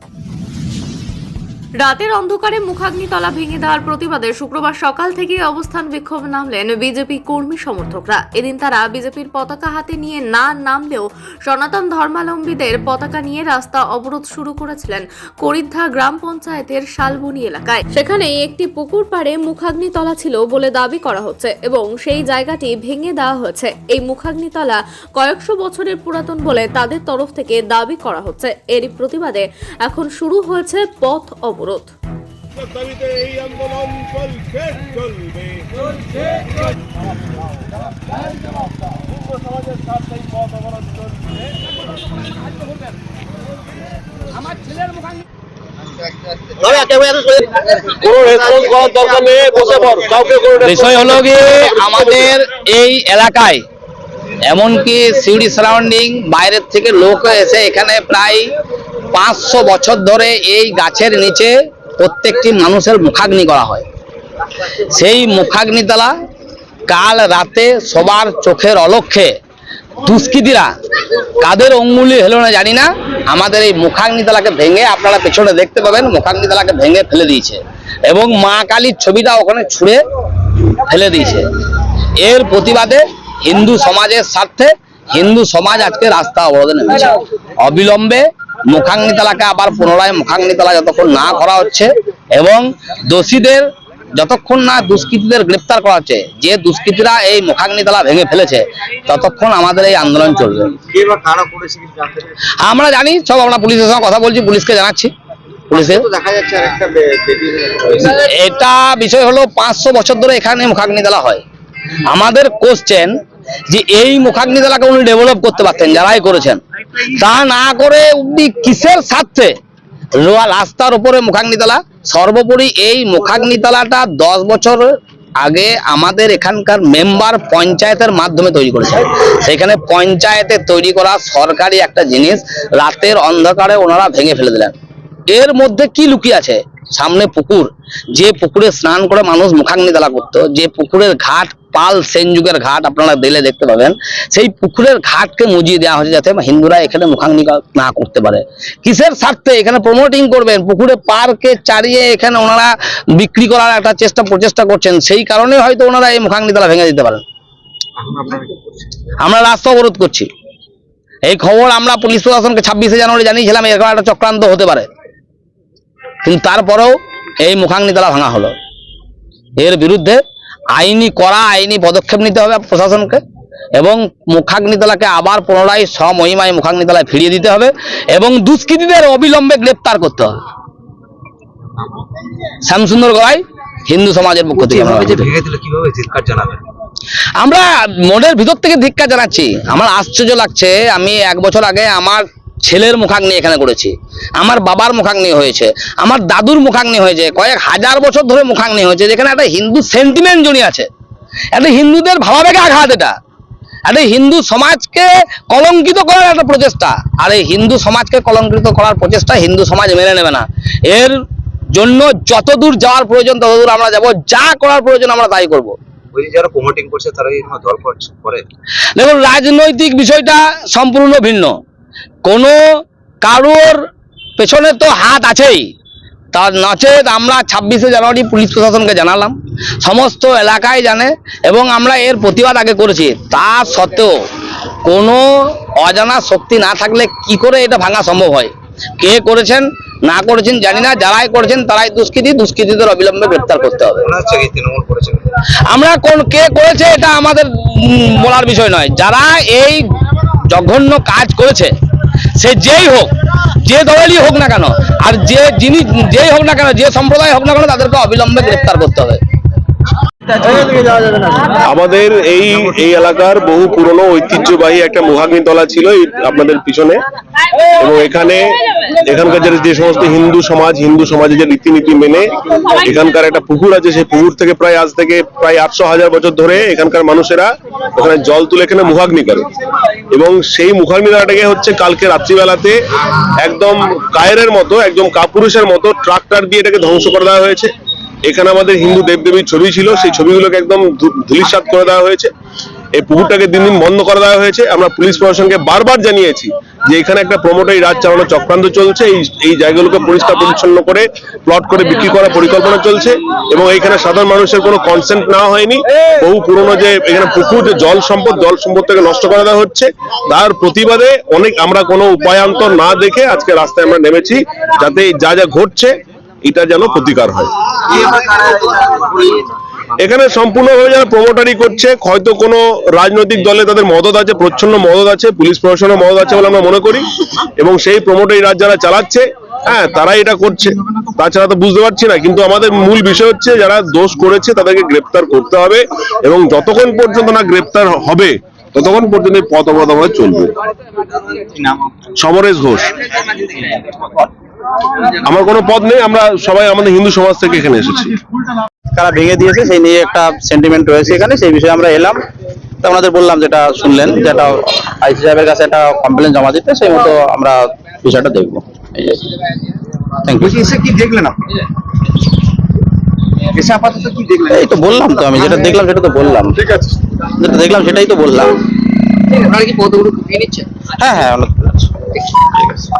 Thank you. রাতের অন্ধকারে মুখাগ্নিতলা ভেঙে দেওয়ার প্রতিবাদে শুক্রবার সকাল থেকে অবস্থান বিক্ষোভ নামলেন বিজেপি কর্মী সমর্থকরা। এদিন তারা বিজেপির পতাকা হাতে নিয়ে না নামলেও সনাতন ধর্মাবলম্বীদের পতাকা নিয়ে রাস্তা অবরোধ শুরু করেছিলেন করিদ্ধা গ্রাম পঞ্চায়েতের শালবনি এলাকায়। সেখানে একটি পুকুর পাড়ে মুখাগ্নিতলা ছিল বলে দাবি করা হচ্ছে এবং সেই জায়গাটি ভেঙে দেওয়া হয়েছে। এই মুখাগ্নিতলা কয়েকশো বছরের পুরাতন বলে তাদের তরফ থেকে দাবি করা হচ্ছে। এরই প্রতিবাদে এখন শুরু হয়েছে পথ অবরোধ। দাবিতে এই আন্দোলন চলবে। অবরোধ বিষয় হলো গিয়ে আমাদের এই এলাকায় এমনকি সিউড়ি সারাউন্ডিং বাইরের থেকে লোক এসে এখানে প্রায় পাঁচশো বছর ধরে এই গাছের নিচে প্রত্যেকটি মানুষের মুখাগ্নি করা হয়। সেই মুখাগ্নিতলা কাল রাতে সবার চোখের অলক্ষে দুষ্কৃতীরা কাদের অঙ্গুলি হলো না জানি না, আমাদের এই মুখাগ্নিতলাকে ভেঙে আপনারা পেছনে দেখতে পাবেন মুখাগ্নিতলাকে ভেঙে ফেলে দিয়েছে এবং মা কালীর ছবিটা ওখানে ছুঁড়ে ফেলে দিয়েছে। এর প্রতিবাদে হিন্দু সমাজের স্বার্থে হিন্দু সমাজ আজকে রাস্তা অবরোধে নেমেছে। অবিলম্বে মুখাগ্নিতলাকে আবার পুনরায় মুখাগ্নিতলা যতক্ষণ না করা হচ্ছে এবং দোষীদের যতক্ষণ না দুষ্কৃতীদের গ্রেপ্তার করা হচ্ছে, যে দুষ্কৃতীরা এই মুখাগ্নিতলা ভেঙে ফেলেছে, ততক্ষণ আমাদের এই আন্দোলন চলবে? আমরা জানি, সব আমরা পুলিশের সঙ্গে কথা বলছি, পুলিশকে জানাচ্ছি। পুলিশে। তো দেখা যাচ্ছে আর একটা বেদি এটা বিষয় হলো পাঁচশো বছর ধরে এখানে মুখাগ্নি তালা হয়। আমাদের কোশ্চেন যে এই মুখাগ্নি তালাকে উনি ডেভেলপ করতে পারতেন, যারাই করেছেন। তা না করে উনি কিসের স্বার্থে? রোয়া রাস্তার উপরে মুখাগ্নিতলা সর্বোপরি এই মুখাগ্নিতলাটা দশ বছর আগে আমাদের এখানকার মেম্বার পঞ্চায়েতের মাধ্যমে তৈরি করেছে। সেখানে পঞ্চায়েতে তৈরি করা সরকারি একটা জিনিস, রাতের অন্ধকারে ওনারা ভেঙে ফেলে দিলেন। এর মধ্যে কি লুকিয়ে আছে? সামনে পুকুর যে পুকুরে স্নান করে মানুষ মুখাগ্নি মুখাগ্নিতলা করতো যে পুকুরের ঘাট পাল সেন যুগের ঘাট আপনারা দিলে দেখতে পাবেন সেই পুকুরের ঘাটকে মুজিয়ে দেওয়া হয়েছে যাতে হিন্দুরা এখানে মুখাগ্নি না করতে পারে। কিসের স্বার্থে এখানে প্রমোটিং করবেন? পুকুরে পার্কে চারিয়ে এখানে ওনারা বিক্রি করার একটা চেষ্টা প্রচেষ্টা করছেন সেই কারণে হয়তো ওনারা এই মুখাগ্নিতলা ভেঙে দিতে পারেন। আমরা রাস্তা অবরোধ করছি। এই খবর আমরা পুলিশ প্রশাসনকে ছাব্বিশে জানুয়ারি জানিয়েছিলাম এরকম একটা চক্রান্ত হতে পারে। কিন্তু তারপরেও এই মুখাগ্নিতলা ভাঙা হলো। এর বিরুদ্ধে আইনি করা আইনি পদক্ষেপ নিতে হবে প্রশাসনকে এবং মুখাগ্নিতলাকে আবার পুনরায় সমহিমায় মুখাগ্নিতলায় ফিরিয়ে দিতে হবে এবং দুষ্কৃতীদের অবিলম্বে গ্রেপ্তার করতে হবে। শ্যামসুন্দর গড়াই হিন্দু সমাজের পক্ষ থেকে আমরা মনের ভিতর থেকে ধিক্কার জানাচ্ছি। আমার আশ্চর্য লাগছে আমি এক বছর আগে আমার ছেলের মুখাগ্নি এখানে করেছি। আমার বাবার মুখাগ্নি হয়েছে আমার দাদুর মুখাগ্নি হয়েছে কয়েক হাজার বছর ধরে মুখাগ্নি হয়েছে যেখানে একটা হিন্দু সেন্টিমেন্ট জড়িয়ে আছে। একটা হিন্দুদের ভাবাবেগে আঘাত এটা। একটা হিন্দু সমাজকে কলঙ্কিত করার একটা প্রচেষ্টা। আর এই হিন্দু সমাজকে কলঙ্কিত করার প্রচেষ্টা হিন্দু সমাজ মেনে নেবে না। এর জন্য যতদূর যাওয়ার প্রয়োজন ততদূর আমরা যাব। যা করার প্রয়োজন আমরা তাই করব। দেখুন রাজনৈতিক বিষয়টা সম্পূর্ণ ভিন্ন। কোনো কারোর পেছনে তো হাত আছেই। তার নচেত আমরা ছাব্বিশে জানুয়ারি পুলিশ প্রশাসনকে জানালাম। সমস্ত এলাকায় জানে এবং আমরা এর প্রতিবাদ আগে করেছি। তা সত্ত্বেও কোনো অজানা শক্তি না থাকলে কি করে এটা ভাঙা সম্ভব হয়? কে করেছেন না করেছেন জানি না। যারাই করেছেন তারাই দুষ্কৃতী। দুষ্কৃতীদের অবিলম্বে গ্রেপ্তার করতে হবে। আমরা কোন কে করেছে এটা আমাদের বলার বিষয় নয়। যারা এই জঘন্য কাজ করেছে সে যেই হোক, যে দলেরই হোক না কেন, আর যে যিনি, যেই হোক না কেন, যে সম্প্রদায় হোক না কেন, তাদেরকে অবিলম্বে গ্রেপ্তার করতে হবে। আমাদের এই এই এলাকার বহু পুরনো ঐতিহ্যবাহী একটা মুখাগ্নিতলা ছিল এই আপনাদের পিছনে। এবং এখানে এখানকার যে- যে সমস্ত হিন্দু সমাজ হিন্দু সমাজের যে রীতিনীতি মেনে এখানকার একটা পুকুর আছে সেই পুকুর থেকে প্রায় আজ থেকে প্রায় আটশো হাজার বছর ধরে এখানকার মানুষেরা ওখানে জল তুলে এখানে মুখাগ্নি করে। এবং সেই মুখাগ্নিটাকে হচ্ছে কালকে রাত্রিবেলাতে একদম কায়েরের মতো একদম কাপুরুষের মতো ট্রাক্টর দিয়ে এটাকে ধ্বংস করে দেওয়া হয়েছে। এখানে আমাদের হিন্দু দেবদেবীর ছবি ছিল, সেই ছবিগুলোকে একদম ধু- ধূলিসাৎ করে দেওয়া হয়েছে। এই পুকুরটাকে দিন দিন বন্ধ করে দেওয়া হয়েছে। আমরা পুলিশ প্রশাসনকে বারবার জানিয়েছি যে এখানে একটা প্রমোটারি রাজ চালানো চক্রান্ত চলছে। এই এই জায়গাগুলোকে পরিষ্কার পরিচ্ছন্ন করে প্লট করে বিক্রি করার পরিকল্পনা চলছে এবং এইখানে সাধারণ মানুষের কোনো কনসেন্ট না হয়নি। বহু পুরনো যে এখানে পুকুর, যে জল সম্পদ, জল সম্পদটাকে নষ্ট করে দেওয়া হচ্ছে। তার প্রতিবাদে অনেক আমরা কোনো উপায়ান্তর না দেখে আজকে রাস্তায় আমরা নেমেছি। যাতে যা যা ঘটছে এটা যেন প্রতিকার হয়। এখানে সম্পূর্ণভাবে যারা প্রমোটারি করছে, হয়তো কোনো রাজনৈতিক দলে তাদের মদত আছে, প্রচ্ছন্ন মদত আছে, পুলিশ প্রশাসনের মদত আছে বলে আমরা মনে করি। এবং সেই প্রমোটারি রাজ যারা চালাচ্ছে হ্যাঁ তারাই এটা করছে। তাছাড়া তো বুঝতে পারছি না, কিন্তু আমাদের মূল বিষয় হচ্ছে যারা দোষ করেছে, তাদেরকে গ্রেপ্তার করতে হবে এবং যতক্ষণ পর্যন্ত না গ্রেপ্তার হবে, ততক্ষণ পর্যন্ত পথ অবলম্বন চলবে। সমরেশ ঘোষ। আমার কোনো পদ নেই আমরা সবাই আমাদের হিন্দু সমাজ থেকে এখানে এসেছি। কারা ভেঙে দিয়েছে সেই নিয়ে একটা সেন্টিমেন্ট রয়েছে এখানে সেই বিষয়ে আমরা এলাম। তা ওনাদের বললাম যেটা শুনলেন যেটা আইসি সাহেবের কাছে একটা কমপ্লেন জমা দিতে সেই মতো আমরা বিষয়টা দেখব। থ্যাংক ইউ এসে কি দেখলেন আপনি? এসে আপাতত কি দেখলেন? এই তো বললাম তো আমি যেটা দেখলাম সেটা তো বললাম। ঠিক আছে। যেটা দেখলাম সেটাই তো বললাম। আপনারা কি পদগুলো নিচ্ছেন? হ্যাঁ হ্যাঁ ঠিক আছে।